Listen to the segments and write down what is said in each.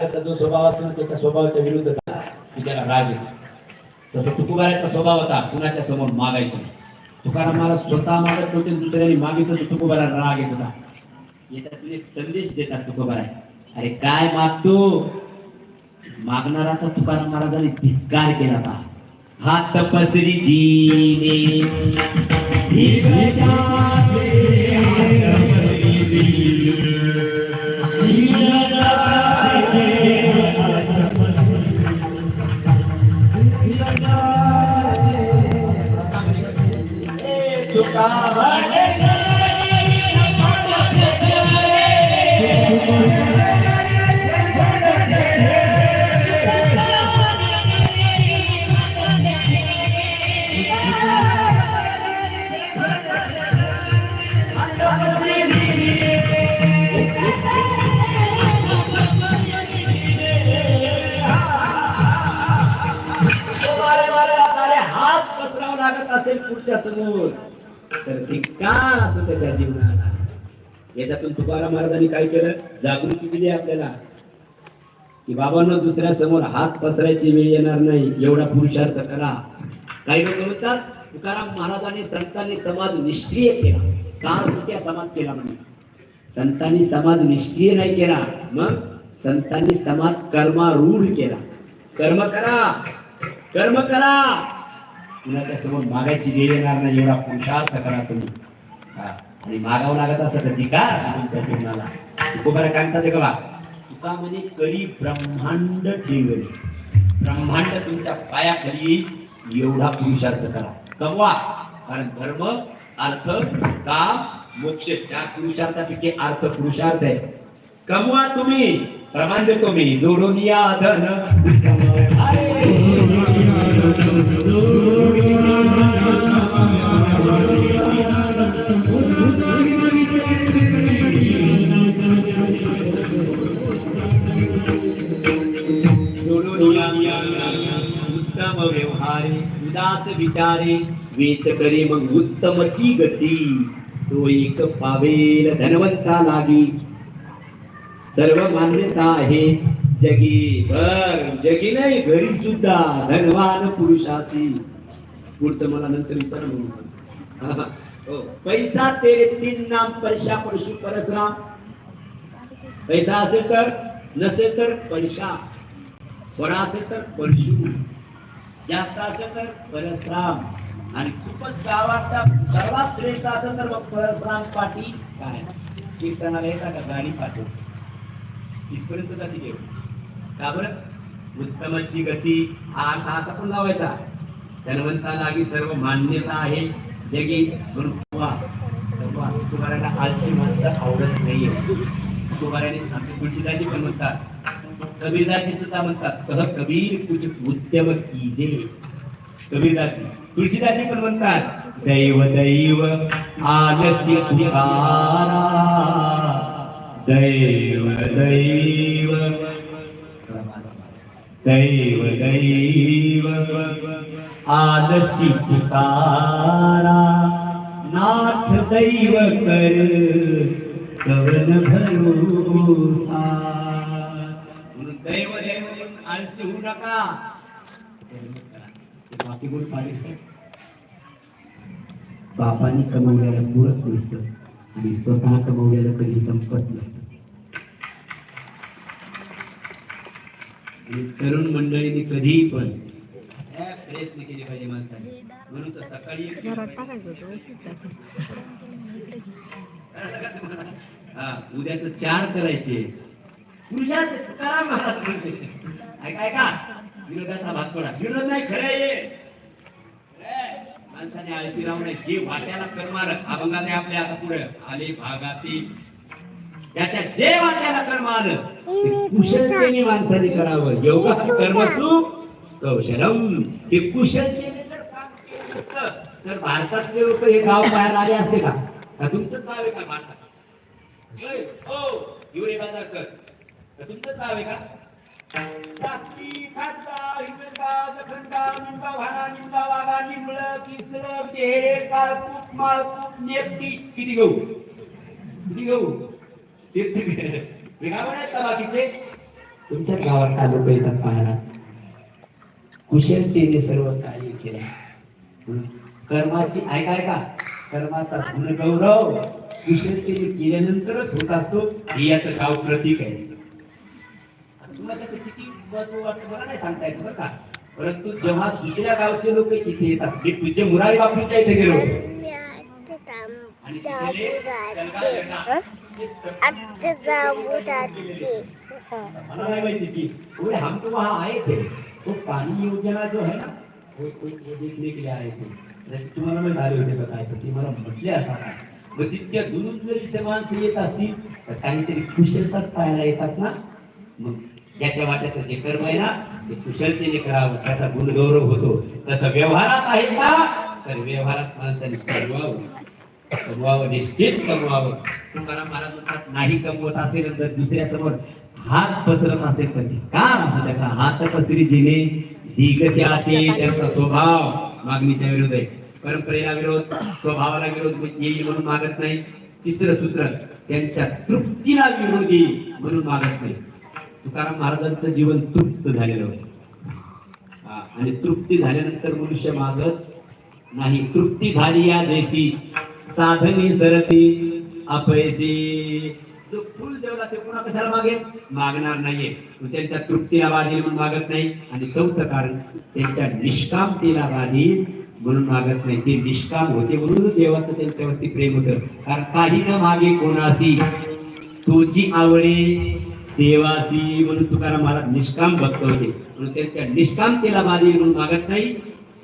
त्याचा जो स्वभाव असतो ना, त्याच्या स्वभावाच्या विरुद्ध की त्याला राग येतो तसं तुकोबाराचा स्वभाव होता कुणाच्या समोर मागायचं तुकाराम महाराज स्वतः मागत नव्हते आणि दुसऱ्याने मागितलं तर तुकोबारा राग येत होता. याच्यातून एक संदेश देतात तुकोबारा अरे काय मागतो? मागणाराचा तुकाराम महाराजांनी धिक्कार केला होता. हा तपसरी जीने Tocava असेल पुढच्या समोर तर धिक्कार असं त्याच्या जीवनाला. याच्यातून तुकाराम महाराजांनी काय केलं? जागृती दिली आपल्याला. की बाबांना दुसऱ्या समोर हात पसरायची वेळ येणार नाही. एवढा पुरुषार्थ करा. काही लोक म्हणतात तुकाराम महाराजांनी संतांनी समाज निष्क्रिय केला. काल कुठ्या समाज केला म्हणजे संतांनी समाज निष्क्रिय नाही केला. मग संतांनी समाज कर्मारूढ केला. कर्म करा. कर्म करा. कुणाच्या समोर मागायची वेळ येणार नाही एवढा पुरुषार्थ करा तुम्ही. आणि मागावं लागत असं तर का तुमच्या जीवनाला. तुकोबारा काय म्हणतात का तुका म्हणजे करी ब्रह्मांड ठेवली ब्रह्मांड तुमच्या पायाखाली एवढा पुरुषार्थ करा कमवा. कारण धर्म अर्थ काम मोक्ष चार पुरुषार्थापैकी अर्थ पुरुषार्थ आहे. कमवा तुम्ही. प्रमाण देतो मी. जोडून या धन. उदास विचारे वेच करे मग उत्तमची गती तो एक पावेल धनवंता लागी सर्व मान्यता आहे. जगी. भर जगी नाही घरी सुद्धा. धनवान पुरुषासी. पुढचं मला नंतर विचार म्हणून सांग. हो. पैसा तेरे तीन नाम परशा परशु परसराम पैसा असेल तर नसेल तर परशा. परा असेल तर परशु. जास्त असेल तर परसराम. आणि खूपच गावाचा सर्वात श्रेष्ठ असेल तर मग परसराम पाठी काय? कीर्तनाला येतात का? गाडी पाठव. इथपर्यंत जाती घेऊ का बरं? उत्तमाची गती हा अर्थ असा पण लावायचा धनवंता लागी सर्व मान्यता आहे. जगी तुम्हाला वा. आळशी माणसं आवडत नाहीये. तुम्हाला आमचे तुळशीदाजी पण म्हणतात. कबीरदाजी सुद्धा म्हणतात. कह कबीर कुछ उद्यम कीजे. कबीरदाजी तुळशीदाजी पण म्हणतात. दैव दैव आलस्य सुकारा दैव दैव दैव दैव आलसी सितारा। नाथ दैव कर कवन भरोसा। म्हणून दैव दैव आळसी होऊ नका. बाकी गुण पाहिजे बापाने कमवलेलं पुरत नसतं आणि स्वतः कमवलेलं कधी संपत नसतं. आणि तरुण मंडळीने कधीही पण प्रयत्न केले पाहिजे माणसाने. म्हणून तर सकाळी हा उद्याच चार करायचे. पुरुषात महाराज. ऐका ऐका. विरोधाचा भाग सोडा. विरोध नाही खरं आहे. माणसाने आळशी राहू नये जे वाट्याला करमार अभंगात आहे आपल्या आता पुढे आले भागातील त्याच्या जे वाट्याला कर्म आलं ते कुशलतेने माणसाने करावं. योगा कर्मसु कौशलम. ते कुशलतेने जर काम केलं तर भारतातले लोक हे गाव बाहेर आले असते का? तुमचंच गाव आहे का भारतात? हो युरे बाजारकर. तर तुमचंच गाव आहे का? किती गहू किती गहू तुमच्या गावात लोक येतात पाहायला कुशलतेने सर्व कार्य केलं. कर्माची ऐका ऐका. कर्माचा गुणगौरव कुशलतेने केल्यानंतरच होत असतो. हे याचं गाव प्रतीक आहे. तुम्हाला त्याचं किती महत्त्व वाटतं मला नाही सांगता येत बरं का? परंतु जेव्हा दुसऱ्या गावचे लोक इथे येतात मी तुझे मुरारी बापूंच्या इथे गेलो आणि मला नाही माहिती की बोले हम तो वहाँ आए थे वो पानी योजना जो है ना वो वो वो देखने के लिए आए थे तुम्हाला मी झाले होते का काय तर ती मला म्हटले असा काय मग तितक्या दुरून जरी इथे माणसं येत असतील तर काहीतरी कुशलताच पाहायला येतात ना मग ज्याच्या वाट्याचं जे कर्म आहे ना ते कुशलतेने करावं त्याचा गुणगौरव होतो तसं व्यवहारात आहे का? तर व्यवहारात माणसाने कमवावं कमवावं निश्चित कमवावं. तुकाराम महाराज म्हणतात नाही कमवत असेल तर दुसऱ्या समोर हात पसरत असेल तर काम असं त्याचा हात पसरी जिने दिगत्याचे त्यांचा स्वभाव मागणीच्या विरोध आहे. परंपरेला विरोध स्वभावाला विरोध म्हणजे येईल म्हणून मागत नाही. तिसरं सूत्र त्यांच्या तृप्तीला विरोधी म्हणून मागत नाही. तुकाराम महाराजांचं जीवन तृप्त झालेलं होतं. हा, आणि तृप्ती झाल्यानंतर मनुष्य मागत नाही. तृप्ती झाली या जैसी साधनी सरती अपयसी जो फुल जेवला ते पुन्हा कशाला मागे? मागणार नाहीये. त्यांच्या तृप्तीला बाधील म्हणून मागत नाही आणि चौथं कारण त्यांच्या निष्कामतेला बाधील म्हणून मागत नाही. ते निष्काम होते म्हणून देवाचं त्यांच्यावरती प्रेम होतं. कारण काही न मागे कोणासी तुझी आवडे देवासी म्हणून तुकाराम महाराज निष्काम भक्त होते. म्हणून त्यांच्या निष्कामतेला बाधील म्हणून मागत नाही.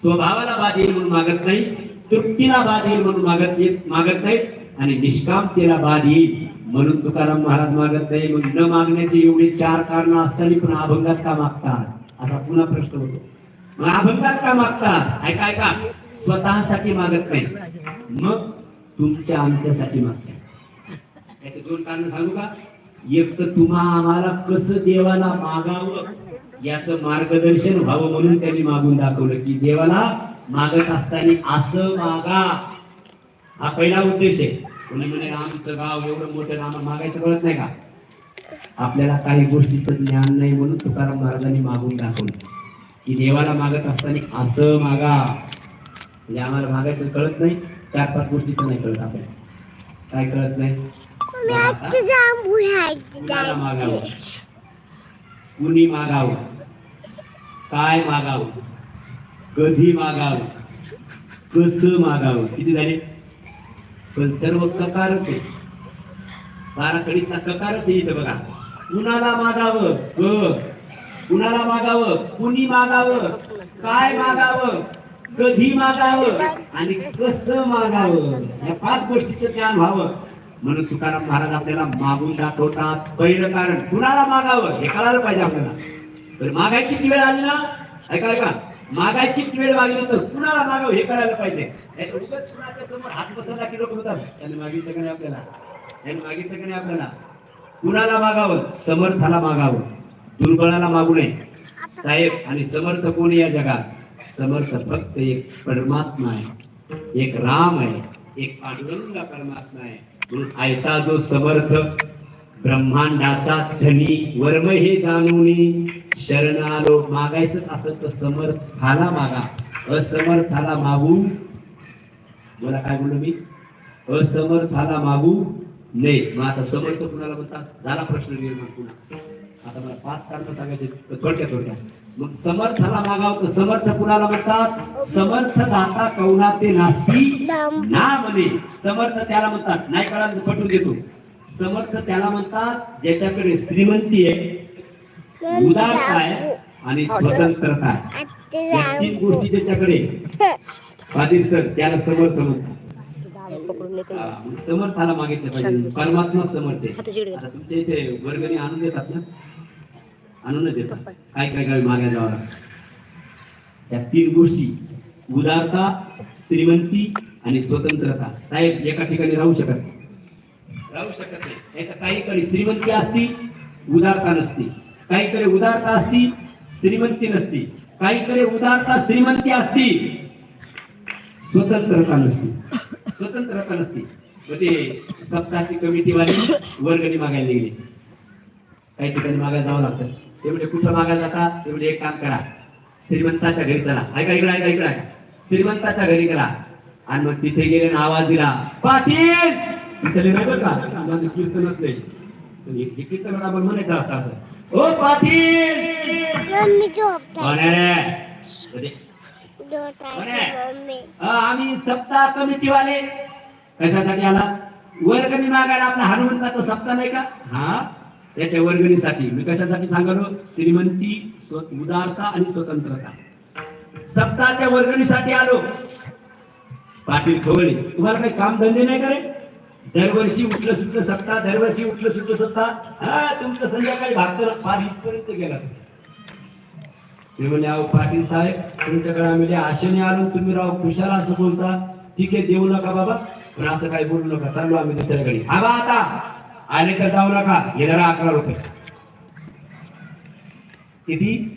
स्वभावाला बाधील म्हणून मागत नाही. तृप्तीला बाधील म्हणून मागत येत मागत नाही. आणि निष्कामतेला येईल म्हणून तुकाराम महाराज मागत नाही. मग न मागण्याची एवढी चार कारण असताना पण अभंगात का मागतात? असा पुन्हा प्रश्न होतो. मग अभंगात का मागतात? ऐका ऐका. स्वतःसाठी मागत नाही. मग तुमच्या आमच्यासाठी मागतात. याचे दोन कारण सांगू का? एक तर तुम्हा आम्हाला कसं देवाला मागावं याचं मार्गदर्शन व्हावं म्हणून त्यांनी मागून दाखवलं की देवाला मागत असताना असं मागा हा पहिला उद्देश आहे. कोणी म्हणे आमचं गाव एवढं मोठं आम्हाला मागायचं कळत नाही का? आपल्याला काही गोष्टीचं ज्ञान नाही म्हणून तुकाराम महाराजांनी मागून दाखवलं. की देवाला मागत असताना असं मागा. म्हणजे आम्हाला मागायचं कळत नाही. चार पाच गोष्टीचं नाही कळत आपल्याला. काय कळत नाही? मागावं? कुणी मागावं? काय मागावं? कधी मागावं? कसं मागावं? किती झाले? पण सर्व ककारच आहे. बाराकडीचा ककारच आहे इथं बघा. कुणाला मागावं? क कुणाला मागावं? कुणी मागावं? काय मागावं? कधी मागावं? आणि कसं मागावं? या पाच गोष्टीचं ज्ञान व्हावं. म्हणून तुकाराम महाराज आपल्याला मागून दाखवतात. पहिलं कारण कुणाला मागावं? हे कळायला पाहिजे आपल्याला. तर मागायची वेळ आली ना? ऐका ऐका. मागायची वेळ मागली तर कुणाला मागाव हे करायला पाहिजे. कुणाच्या समोर हात बसायला की लोक होतात त्याने मागितलं का नाही आपल्याला? त्याने मागितलं का नाही आपल्याला? कुणाला मागावं? समर्थाला मागावं. दुर्बळाला मागू नये. साहेब आणि समर्थ कोण या जगात? समर्थ फक्त एक परमात्मा आहे. एक राम आहे. एक पांडुरंगा परमात्मा आहे. म्हणून ऐसा जो समर्थ ब्रह्मांडाचा धनी वर्म हे जाणून शरणालो मागायचं असं तर समर्थाला मागा. असमर्थाला मागू. मला काय बोललो मी? असमर्थाला मागू. नाही मग आता समर्थ कुणाला म्हणतात? झाला प्रश्न निर्माण पुन्हा. आता मला पाच कारण सांगायचे थोडक्यात थोडक्यात. मग समर्थाला मागाव तर समर्थ कुणाला म्हणतात? समर्थ दाता कौनाते नास्ती. ना म्हणे. समर्थ त्याला म्हणतात. नाही तर पटवून देतो. समर्थ त्याला म्हणतात ज्याच्याकडे श्रीमंती आहे उदारता आहे आणि स्वतंत्रता आहे. या तीन गोष्टी ज्याच्याकडे फादीर सर त्याला समर्थ म्हणतात. हा, समर्थाला मागितलं पाहिजे. परमात्मा समर्थ आहे. आता तुमच्या इथे वर्गणी आणून देतात ना? आणूनच देतात काय काय काय मागायला जावं लागतं? या तीन गोष्टी. उदारता श्रीमंती आणि स्वतंत्रता. साहेब एका ठिकाणी राहू शकत जाऊ शकत नाही. काहीकडे श्रीमंती असती उदारता नसती. काहीकडे उदारता असती श्रीमंती नसती. काहीकडे उदारता श्रीमंती असती. स्वतंत्रता नसती. स्वतंत्रता नसती. ते सप्ताहाची कमिटीवाली वर्गणी मागायला गेली. काही ठिकाणी मागायला जावं लागतं. ते म्हणजे कुठं मागायला जाता? ते म्हणजे एक काम करा. श्रीमंताच्या घरी चला. ऐका इकडे ऐका इकडे. श्रीमंताच्या घरी करा आणि मग तिथे गेले आवाज दिला पाटील! नाही बरं का? माझं कीर्तनच नाही. हे कीर्तन आपण म्हणायचं असतं असं ओ पाटील! हा, आम्ही सप्ताह कमिटीवाले. कशासाठी आला? वर्गणी मागायला आपला हनुमंताचा सप्ताह नाही का? हा? त्याच्या वर्गणीसाठी. मी कशासाठी सांगलो? श्रीमंती उदारता आणि स्वतंत्रता. सप्ताहाच्या वर्गणीसाठी आलो. पाटील खवळे तुम्हाला काही काम धंदे नाही करे दरवर्षी उठलं सुटलं सत्ता दरवर्षी उठलं सुटलं सत्ता. हा तुमचं संध्याकाळी भाकर फार इथपर्यंत गेला ते. म्हणजे अहो पाटील साहेब तुमच्याकडे आम्ही आशेने आलो. तुम्ही राव खुशाला असं बोलता. ठीक आहे देऊ नका बाबा. पण असं काही बोलू नका. चाललो आम्ही दुसऱ्याकडे हा बा आता. आले तर जाऊ नका. येणारा अकरा रुपये. किती?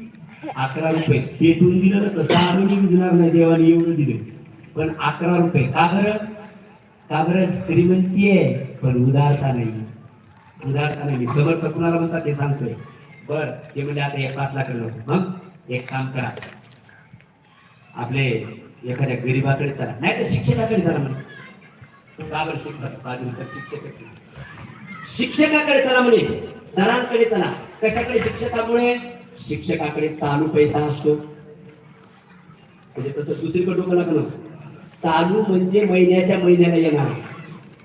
अकरा रुपये. पेटून दिलं ना तसं आम्ही विजणार नाही. देवाने एवढं दिलं. पण अकरा रुपये. का बरं? का बरं श्रीमंती आहे पण उदारता नाही. उदारता नाही. समर्थ कुणाला म्हणतात ते सांगतोय. बर ते म्हणजे आता एक पाच लाख मग एक काम करा. आपले एखाद्या गरीबाकडे चला. नाही तर शिक्षकाकडे चला म्हणे. का बरं शिक्षक पाच दिवसात शिक्षक शिक्षकाकडे चला म्हणे. सरांकडे चला. कशाकडे? शिक्षकामुळे. शिक्षकाकडे चालू पैसा असतो. म्हणजे तसं दुसरीकडे डोकं लागलं. चालू म्हणजे महिन्याच्या महिन्याला येणार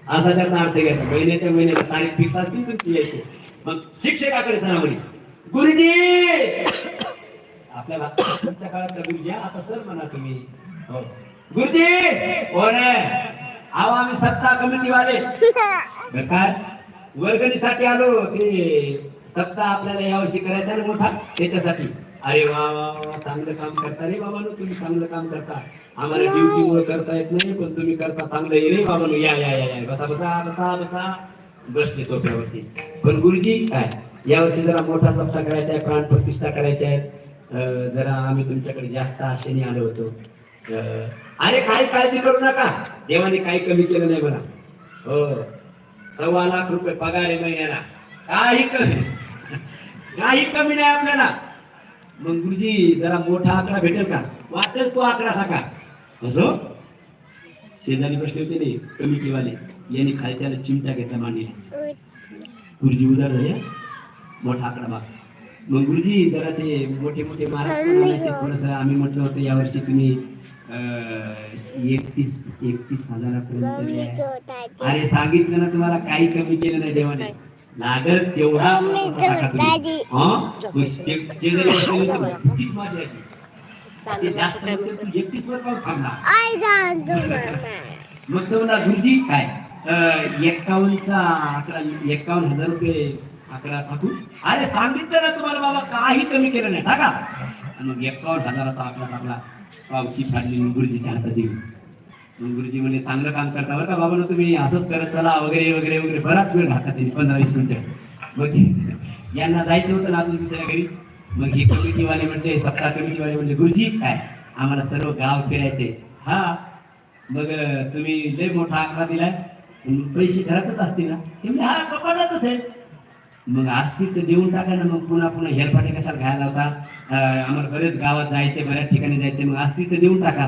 असा त्याचा अर्थ घ्यायचा. महिन्याच्या महिन्याला तारीख फिक्स असतील तुमची यायची मग शिक्षकाकडे चला म्हणे. गुरुजी! आपल्या भा- तुमच्या काळातला गुरुजी आता सर म्हणा तुम्ही. हो. गुरुजी! हो कोण आहे अहो आम्ही सत्ता कमिटी वाले काय? वर्गणीसाठी आलो. ते सत्ता आपल्याला यावर्षी करायचा ना मोठा? त्याच्यासाठी. अरे वा वा वा चांगलं काम करता रे बाबा तुम्ही चांगलं काम करता. आम्हाला जीव करता येत नाही पण तुम्ही करता चांगलं. रे बाबा या या या या. बसा बसा बसा बसा. बसले सोप्यावरती. पण गुरुजी काय? यावर्षी जरा मोठा सप्ताह करायचा आहे प्राण प्रतिष्ठा करायची आहे. जरा आम्ही तुमच्याकडे जास्त आशेने आलो होतो. अरे काही काळजी करू नका. देवाने काही कमी केलं नाही मला हो. सव्वा लाख रुपये पगार आहे महिन्याला. काही कमी. काही कमी नाही आपल्याला. मग गुरुजी जरा मोठा आकडा भेटेल का? वाटेल तो आकडा टाका असो शेजारी बसले होते ने कमिटीवाले. यांनी खालच्याला चिमटा घेतला मांडीला गुरुजी उदार झाले हा. मोठा आकडा माग. मग गुरुजी जरा ते मोठे मोठे महाराज आणायचे थोडस आम्ही म्हटलं होतं यावर्षी तुम्ही एकतीस एकतीस हजारापर्यंत अरे सांगितलं ना तुम्हाला काही कमी केलं नाही देवाने. लागल तेवढा? मग. ते म्हणला गुरुजी काय? एक्कावन्नचा आकडा एक्कावन्न हजार रुपये आकडा टाकू अरे सांगितलं ना तुम्हाला बाबा काही कमी केलं नाही. टाका. आणि मग एक्कावन्न हजाराचा आकडा टाकला. पावची फाडली गुरुजीच्या हातात मग गुरुजी म्हणले चांगलं काम करता बरं का बाबा तुम्ही असंच करत चला वगैरे वगैरे वगैरे बराच वेळ घातला त्यांनी पंधरा वीस मिनिटं. मग यांना जायचं होतं ना अजून दुसऱ्या घरी. मग हे कमिटीवाले म्हणले सप्ताह कमिटीवाले म्हणले गुरुजी काय? आम्हाला सर्व गाव फिरायचे हा. मग तुम्ही लय मोठा आकडा दिलाय. पैसे घरातच असतील ना? ते म्हणजे हा कपाटातच आहे मग असतील तर देऊन टाका ना मग पुन्हा पुन्हा हेरफाटे कशाला घ्यायला होता आम्हाला बरेच गावात जायचे बऱ्याच ठिकाणी जायचे मग असतील तर देऊन टाका.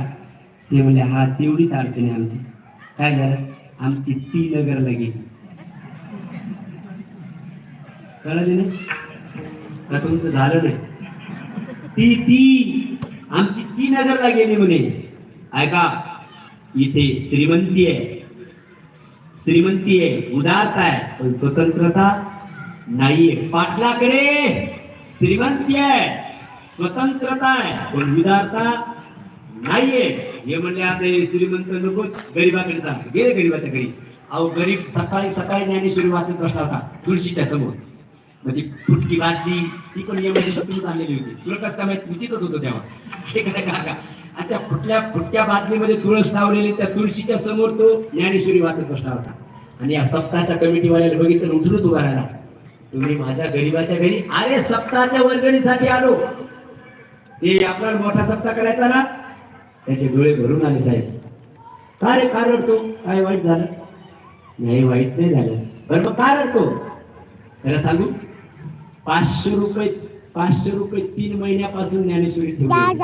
ते म्हणले हा तेवढीच अडचण आहे आमची. काय झालं? आमची ती नगरला गेली. कळले नाही? का तुमचं झालं नाही? ती ती आमची ती नगरला गेली म्हणे. ऐका इथे श्रीमंती आहे. श्रीमंती आहे उदारता आहे पण स्वतंत्रता नाहीये. पाटलाकडे श्रीमंती आहे स्वतंत्रता आहे पण उदारता नाहीये. हे म्हणले आता हे श्रीमंत नको गरीबाकडे जा. गेले गरीबाच्या घरी. अहो गरीब सकाळी सकाळी ज्ञानेश्वरी वाचत बसला होता तुळशीच्या समोर. म्हणजे फुटकी बादली ती पण यामध्ये तिथूनच आणलेली होती. तुला कसं काय माहीत? मी होतो तेव्हा. ते काय काका. आणि त्या फुटल्या फुटक्या बादलीमध्ये तुळस लावलेली त्या तुळशीच्या समोर तो ज्ञानेश्वरी वाचत बसला होता. आणि या सप्ताहाच्या कमिटीवाल्याला बघितलं उठूनच उभा राहिला. तुम्ही माझ्या गरीबाच्या घरी अरे सप्ताहाच्या वर्गणीसाठी आलो. ते आपल्याला मोठा सप्ताह करायचा ना? त्याचे डोळे भरून आले साहेब. का रे का रडतो? काय वाईट झालं? नाही वाईट नाही झालं. बरं मग का रडतो? त्याला सांगू? पाचशे रुपये पाचशे रुपये तीन महिन्यापासून ज्ञानेश्वरी ठेवली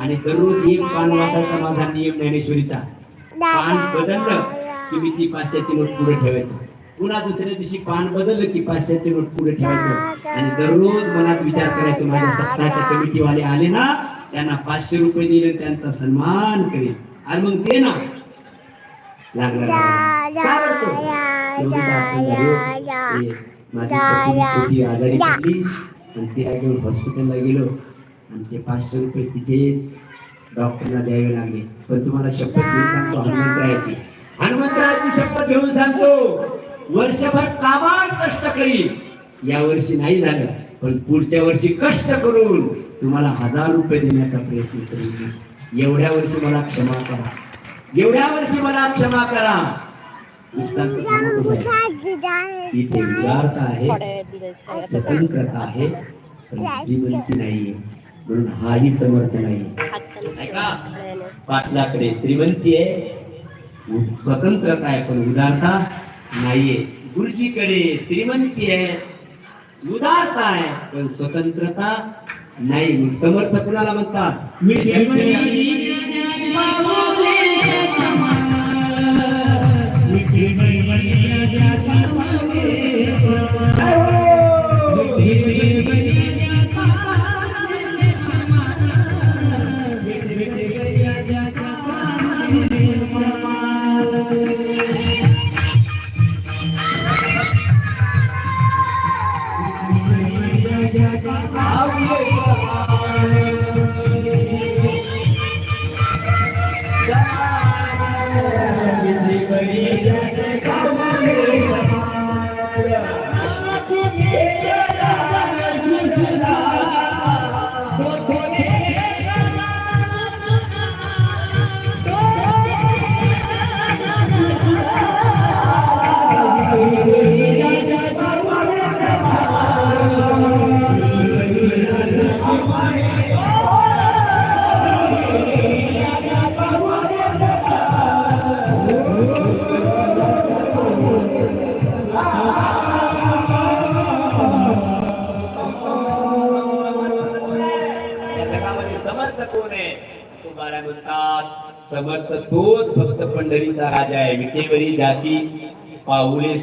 आणि दररोज एक पान वाटायचा माझा नियम ज्ञानेश्वरीचा. पान बदललं की मी ती पाचशेची नोट पुढे ठेवायचं. पुन्हा दुसऱ्या दिवशी पान बदललं की पाचशेची नोट पुढे ठेवायचं. आणि दररोज मनात विचार करायचो माझ्या सत्ताच्या कमिटीवाले आले ना त्यांना पाचशे रुपये दिले त्यांचा सन्मान करेल आणि मग दे ना माझी आजारी. पडली. आणि घेऊन हॉस्पिटलला गेलो. आणि ते पाचशे रुपये तिथेच डॉक्टरला द्यावे लागले. पण तुम्हाला शपथ घेऊन सांगतो हनुमंतरायाची. हनुमंतरायाची शपथ घेऊन सांगतो. वर्षभर काबाड कष्ट करीन. या वर्षी नाही झालं पण पुढच्या वर्षी कष्ट करून तुम्हाला हजार रुपये देण्याचा प्रयत्न करीन एवढ्या वर्षी मला क्षमा करा. एवढ्या वर्षी मला क्षमा करा. इथे उदारता आहे. स्वतंत्रता आहे पण श्रीमंती नाहीये. म्हणून हाही समर्थ नाही पाटलाकडे श्रीमंती आहे. स्वतंत्रता आहे पण उदारता नाहीये. गुरुजीकडे श्रीमंती आहे. उदारता आहे पण स्वतंत्रता नाही मग समर्थ कुणाला म्हणतात? या तुम्हाला म्हणतात समर्थ तोच फक्त पंढरीचा राजा आहे. विटेवरी ज्याची पाऊले